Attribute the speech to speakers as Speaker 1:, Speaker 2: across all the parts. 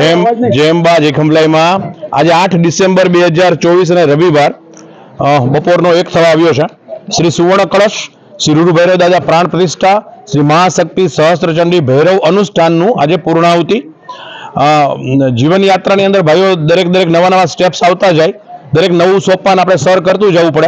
Speaker 1: જેમ જેમ બા જેખમલાઈમાં આજે આઠ ડિસેમ્બર બે હજાર ચોવીસ અને રવિવાર બપોરનો એક થવા આવ્યો છે. શ્રી સુવર્ણ કળશ, શ્રી રૂરુ ભૈરવ દાદા પ્રાણ પ્રતિષ્ઠા, શ્રી મહાશક્તિ સહસ્ત્રચંડી ભૈરવ અનુષ્ઠાનનું આજે પૂર્ણાહુતિ. જીવનયાત્રાની જીવન યાત્રાની અંદર ભાઈઓ દરેક દરેક નવા નવા સ્ટેપ્સ આવતા જાય. દરેક નવું સોપાન આપણે સર કરતું જવું પડે.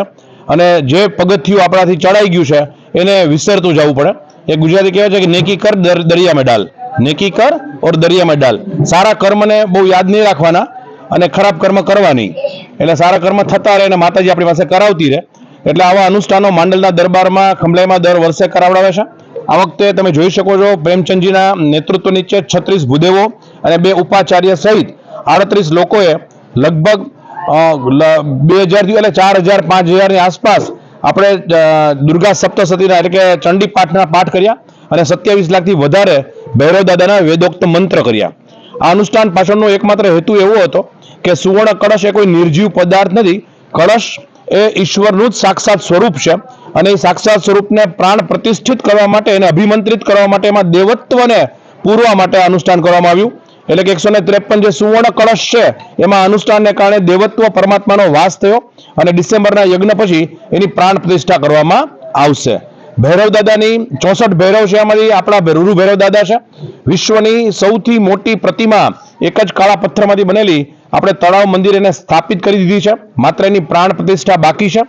Speaker 1: અને જે પગથિયું આપણાથી ચડાઈ ગયું છે, એને વિસરતું જવું પડે. એ ગુજરાતી કહેવાય છે કે નેકી કર દર- દરિયામાં ડાલ. નેકી કર ઓર દરિયામાં ડાલ. સારા કર્મને બહુ યાદ નહીં રાખવાના અને ખરાબ કર્મ કરવા નહીં. એટલે સારા કર્મ થતા રહે અને માતાજી આપણી પાસે કરાવતી રહે. એટલે આવા અનુષ્ઠાનો માંડલના દરબારમાં ખંભલાઈમાં દર વર્ષે કરાવડાવે છે. આ વખતે તમે જોઈ શકો છો પ્રેમચંદજીના નેતૃત્વ નીચે છત્રીસ ભૂદેવો અને બે ઉપાચાર્ય સહિત આડત્રીસ લોકોએ લગભગ બે હજારથી એટલે ચાર હજાર, પાંચ હજારની આસપાસ આપણે દુર્ગા સપ્તસતીના એટલે કે ચંડી પાઠના પાઠ કર્યા. અને સત્યાવીસ લાખથી વધારે ભૈરવ દાદાના વેદોક્ત મંત્ર કર્યા. આ અનુષ્ઠાન પાછળનો એકમાત્ર હેતુ એવો હતો કે સુવર્ણ કળશ એ કોઈ નિર્જીવ પદાર્થ નથી. કળશ એ ઈશ્વરનું જ સાક્ષાત સ્વરૂપ છે અને એ સાક્ષાત સ્વરૂપને પ્રાણ પ્રતિષ્ઠિત કરવા માટે એને અભિમંત્રિત કરવા માટે એમાં દેવત્વને પૂરવા માટે અનુષ્ઠાન કરવામાં આવ્યું. એટલે કે એકસો ત્રેપન જે સુવર્ણ કળશ છે, એમાં અનુષ્ઠાનને કારણે દેવત્વ પરમાત્માનો વાસ થયો અને ડિસેમ્બરના યજ્ઞ પછી એની પ્રાણ પ્રતિષ્ઠા કરવામાં આવશે. ભૈરવ દાદાની ચોસઠ ભૈરવ છે એમાંથી આપણા રૂરુ ભૈરવ દાદા છે. વિશ્વની સૌથી મોટી પ્રતિમા એક જ કાળા પથ્થરમાંથી બનેલી આપણે તળાવ મંદિર એને સ્થાપિત કરી દીધી છે. માત્ર એની પ્રાણ પ્રતિષ્ઠા બાકી છે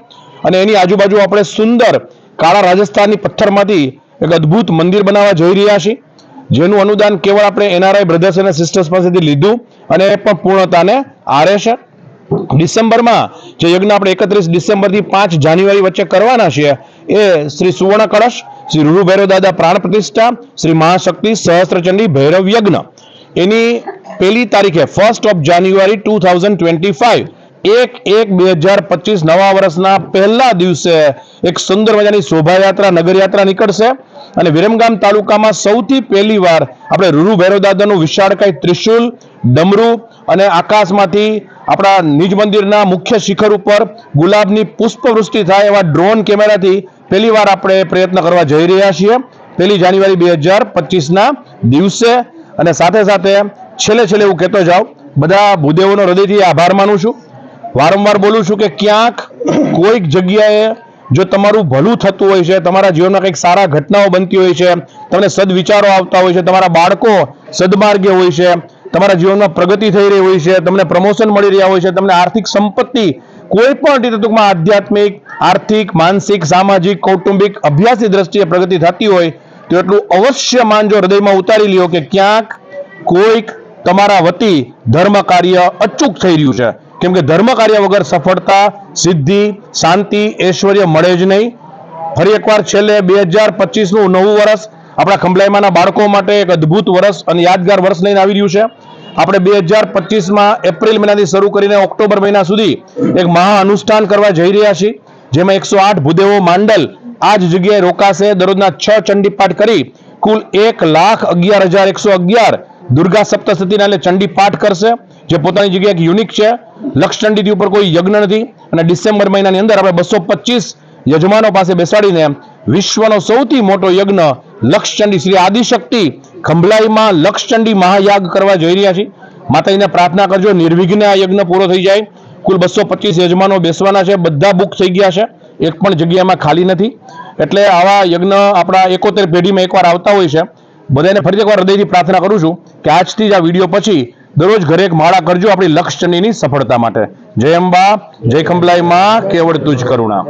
Speaker 1: અને એની આજુબાજુ આપણે સુંદર કાળા રાજસ્થાનની પથ્થરમાંથી એક અદ્ભુત મંદિર બનાવવા જઈ રહ્યા છીએ. જેનું અનુદાન કેવળ આપણે એનઆરઆઈ બ્રધર્સ અને સિસ્ટર્સ પાસેથી લીધું અને એ પણ પૂર્ણતાને આરે છે. ડિસેમ્બરમાં, જે યજ્ઞ આપણે એકત્રીસ ડિસેમ્બરથી પાંચ જાન્યુઆરી વચ્ચે કરવાના છીએ, એ શ્રી સુવર્ણ કળશ, શ્રી રૂરુ ભૈરવ દાદા પ્રાણ પ્રતિષ્ઠા, શ્રી મહાશક્તિ સહસ્ત્રચંડી ભૈરવ યજ્ઞ. એની પહેલી તારીખે first of January two thousand twenty five એક એક બે હજાર પચીસ નવા વર્ષના પહેલા દિવસે એક સુંદર મજાની શોભાયાત્રા, નગરયાત્રા નીકળશે. અને વિરમગામ તાલુકામાં સૌથી પહેલી વાર આપણે રૂરુ ભૈરવદાદાનું વિશાળકાય ત્રિશુલ, ડમરુ અને આકાશમાંથી આપણા નિજ મંદિરના મુખ્ય શિખર ઉપર ગુલાબની પુષ્પવૃષ્ટિ થાય એવા ડ્રોન કેમેરાથી પહેલી વાર આપણે પ્રયત્ન કરવા જઈ રહ્યા છીએ. પહેલી જાન્યુઆરી બે હજાર પચીસના દિવસે. અને સાથે સાથે છેલ્લે છેલ્લે હું કહેતો જાઉં બધા ભૂદેવોનો હૃદયથી આભાર માનું છું. વારંવાર બોલું છું કે ક્યાંક કોઈક જગ્યાએ જો તમારું ભલું થતું હોય છે, તમારા જીવનમાં કંઈક સારા ઘટનાઓ બનતી હોય છે, તમને સદવિચારો આવતા હોય છે, તમારા બાળકો સદમાર્ગે હોય છે, તમારા જીવનમાં પ્રગતિ થઈ રહી હોય છે, તમને પ્રમોશન મળી રહ્યા હોય છે, તમને આર્થિક સંપત્તિ કોઈ પણ રીતે ટૂંકમાં આધ્યાત્મિક, આર્થિક, માનસિક, સામાજિક, કૌટુંબિક અભ્યાસની દ્રષ્ટિએ પ્રગતિ થતી હોય, તો એટલું અવશ્ય માનજો હૃદયમાં ઉતારી લ્યો કે ક્યાંક કોઈક તમારા વતી ધર્મ કાર્ય અચૂક થઈ રહ્યું છે. કેમ કે ધર્મ કાર્ય વગર સફળતા, સિદ્ધિ, શાંતિ, ઐશ્વર્ય મળે જ નહીં. ફરી એકવાર છેલ્લે બે હજાર પચીસનું નવું વર્ષ. આપણા ખંભલાઈમાંના બાળકો માટે એક અદ્ભુત વર્ષ અને યાદગાર વર્ષ લઈને આવી રહ્યું છે. આપણે બે હજાર પચીસમાં એપ્રિલ મહિનાથી શરૂ કરીને ઓક્ટોબર મહિના સુધી એક મહા અનુષ્ઠાન કરવા જઈ રહ્યા છીએ. જેમાં એકસો આઠ ભૂદેવો માંડલ આ જ જગ્યાએ રોકાશે. દરરોજના છ ચંડીપાઠ કરી કુલ એક લાખ અગિયાર હજાર એકસો અગિયાર દુર્ગા સપ્તસતીના એટલે ચંડી પાઠ કરશે. જે પોતાની જગ્યાએ એક યુનિક છે. લક્ષચંડીથી ઉપર કોઈ યજ્ઞ નથી. અને ડિસેમ્બર મહિનાની અંદર આપણે બસો પચીસ યજમાનો પાસે બેસાડીને વિશ્વનો સૌથી મોટો યજ્ઞ લક્ષચંડી શ્રી આદિશક્તિ ખંભલાઈમાં લક્ષચંડી મહાયાગ કરવા જઈ રહ્યા છીએ. માતાજીને પ્રાર્થના કરજો, નિર્વિઘ્ને આ યજ્ઞ પૂરો થઈ જાય. કુલ બસો પચીસ યજમાનો બેસવાના છે. બધા બુક થઈ ગયા છે. એક પણ જગ્યામાં ખાલી નથી. એટલે આવા યજ્ઞ આપણા એકોતેર પેઢીમાં એકવાર આવતા હોય છે. બધાને ફરી એકવાર હૃદયથી પ્રાર્થના કરું છું કે આજથી જ આ વીડિયો પછી દરરોજ ઘરે એક માળા કરજો આપણી લક્ષચંડીની સફળતા માટે. જય અંબા, જય ખંભલાઈ માં કેવળ તુજ કરુણા.